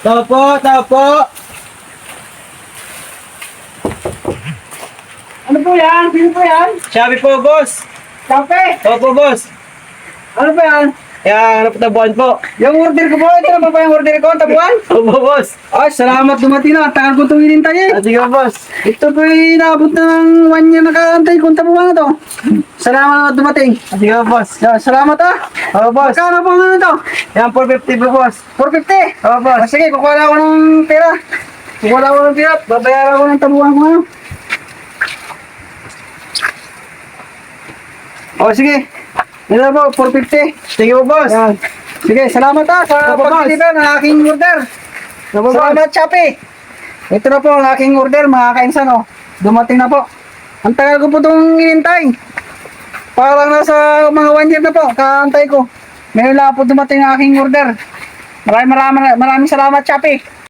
Tao po, tao po. Ano po yan? Sino po yan? Sabi po, boss. Kape! Tao po, boss. Ano po yan? Kaya, ano po, tabuan po. Yung order ko po, ito na ba yung order ko? Tabuan? Opo, boss. Ay, salamat dumating na. Tagal ko itong hinintay eh. Ah, sige po, boss. Ito po ay naabot ng one year nakakantay kung tabuan na to. Salamat na dumating. Sige po, boss. Salamat ah. Opo, boss. Magkano po ano to? Yan, 450 po, boss. 450. Opo, boss. Ah, sige, kukuha na ako ng pera. Kukuha na ako ng pera. Babayaran ko ng tabuan ko ngayon. O sige. Ito po, 450. Sige po, boss. Yan. Sige, salamat ah sa pag-deliver ng aking order. Opo. Salamat, Chappy. Ito na po ang aking order, mga kainsan. Oh. Dumating na po. Ang tagal ko po itong inintay. Parang nasa mga one year na po, kaantay ko. Ngayon lang po dumating ang aking order. Maraming maraming, maraming salamat, Chappy.